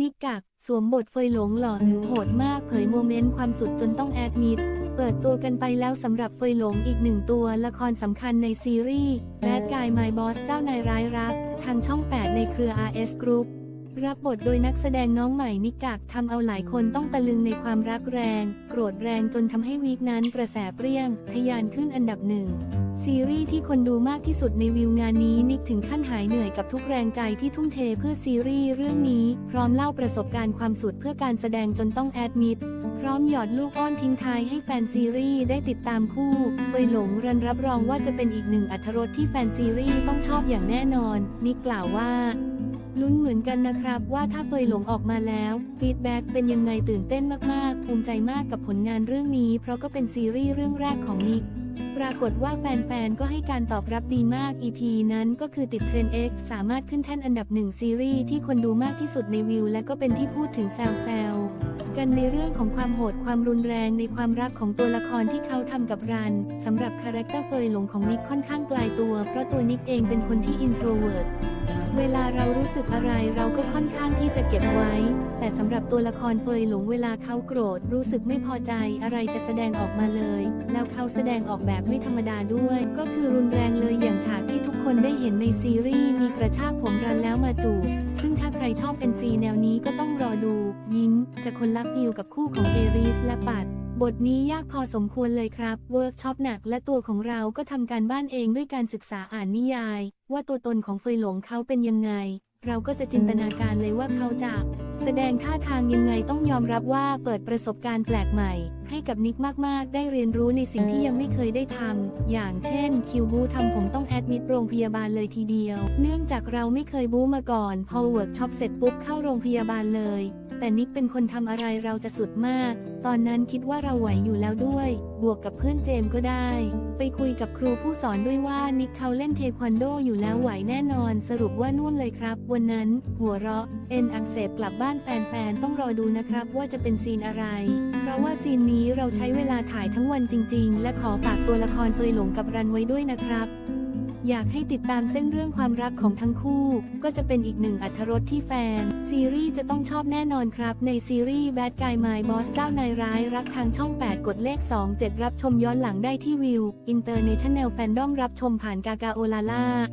นิกกัก สวมบทเฟยหลงหล่อหึงโหดมากเผยโมเมนต์ความสุดจนต้องแอดมิด เปิดตัวกันไปแล้วสำหรับเฟยหลงอีกหนึ่งตัวละครสำคัญในซีรีส์แบดกายไมบอสเจ้านายร้ายรัก ทางช่อง 8 ในเครือ RS Group รับบทโดยนักแสดงน้องใหม่นิกักทำเอาหลายคนต้องตะลึงในความรักแรง โกรธแรงจนทำให้วีคนั้นกระแสเปรี้ยง ทะยานขึ้นอันดับหนึ่ง ซีรีส์ที่คนดูมากที่สุดในวิวงานนี้นิกถึงขั้นหายเหนื่อยกับทุกแรงใจที่ทุ่มเทเพื่อซีรีส์เรื่องนี้ พร้อมเล่าประสบการณ์ความสุดเพื่อการแสดงจนต้องแอดมิดพร้อมหยอดลูกอ้อนทิ้งท้ายให้แฟนซีรีส์ได้ติดตามคู่เฟยหลงรันรับรองว่าจะเป็นอีกหนึ่งอัธรสที่แฟนซีรีส์ต้องชอบอย่างแน่นอน นิกกล่าวว่า ลุ้นเหมือนกันนะครับว่าถ้าเฟยหลงออกมาแล้วฟีดแบ็กเป็นยังไงตื่นเต้นมากๆ ภูมิใจมากกับผลงานเรื่องนี้ เพราะก็เป็นซีรีส์เรื่องแรกของนิกปรากฏว่าแฟนๆ ก็ให้การตอบรับดีมาก EP นั้นก็คือติดเทรนด์ X สามารถขึ้นแท่นอันดับหนึ่งซีรีส์ที่คนดูมากที่สุดในวิว และก็เป็นที่พูดถึงแซวๆ กันในเรื่องของความโหดความรุนแรงในความรักของตัวละครที่เขาทำกับรันสำหรับคาแรคเตอร์เฟยหลงของนิกค่อนข้างไกลตัว เพราะตัวนิกเองเป็นคนที่อินโทรเวิร์เวลาเรารู้สึกอะไรเราก็ค่อนข้างที่จะเก็บไว้ แต่สำหรับตัวละครเฟยหลงเวลาเขาโกรธ รู้สึกไม่พอใจอะไรจะแสดงออกมาเลย แล้วเขาแสดงออกแบบไม่ธรรมดาด้วย ก็คือรุนแรงเลยอย่างฉากที่ทุกคนได้เห็นในซีรีส์มีกระชากผมรันแล้วมาจูบซึ่งถ้าใครชอบเป็นซีแนวนี้ก็ต้องรอ จะคนละฟิลกับคู่ของเอริสและปัด บทนี้ยากพอสมควรเลยครับ เวิร์กช็อปหนักและตัวของเราก็ทำการบ้านเองด้วยการศึกษาอ่านนิยาย ว่าตัวตนของเฟยหลงเขาเป็นยังไง เราก็จะจินตนาการเลยว่าเขาจะ แสดงท่าทางยังไงต้องยอมรับว่าเปิดประสบการณ์แปลกใหม่ให้กับนิกมาก ๆ ได้เรียนรู้ในสิ่งที่ยังไม่เคยได้ทำ อย่างเช่น คิวบูทำผมต้องแอดมิดโรงพยาบาลเลยทีเดียว เนื่องจากเราไม่เคยบูมาก่อน พอเวิร์กช็อปเสร็จปุ๊บเข้าโรงพยาบาลเลย แต่นิกเป็นคนทำอะไรเราจะสุดมาก ตอนนั้นคิดว่าเราไหวอยู่แล้วด้วย บวกกับเพื่อนเจมก็ได้ ไปคุยกับครูผู้สอนด้วยว่านิกเขาเล่นเทควันโดอยู่แล้วไหวแน่นอน สรุปว่าน่วมเลยครับ วันนั้น หัวเราะ เอ็นอักเสบกลับบ้านแฟนๆต้องรอดูนะครับว่าจะเป็นซีนอะไร เพราะว่าซีนนี้นี้เราใช้เวลาถ่ายทั้งวันจริง ๆ และขอฝากตัวละครเฟยหลงกับรันไว้ด้วยนะครับ อยากให้ติดตามเส้นเรื่องความรักของทั้งคู่ ก็จะเป็นอีกหนึ่งอัธรสที่แฟน ซีรีส์จะต้องชอบแน่นอนครับ ในซีรีส์ Bad Guy My Boss เจ้านายร้ายรักทางช่อง 8 กดเลข 27 รับชมย้อนหลังได้ที่วิว International Fandom รับชมผ่านกากาโอลาล่า